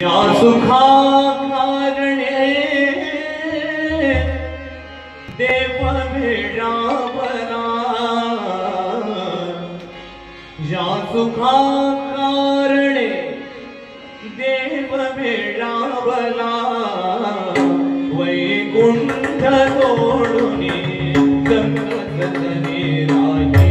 सुखा कारणे देव मिळावला या सुखा कारणे देव मिळावला वैकुंठ तोडून संतसने राज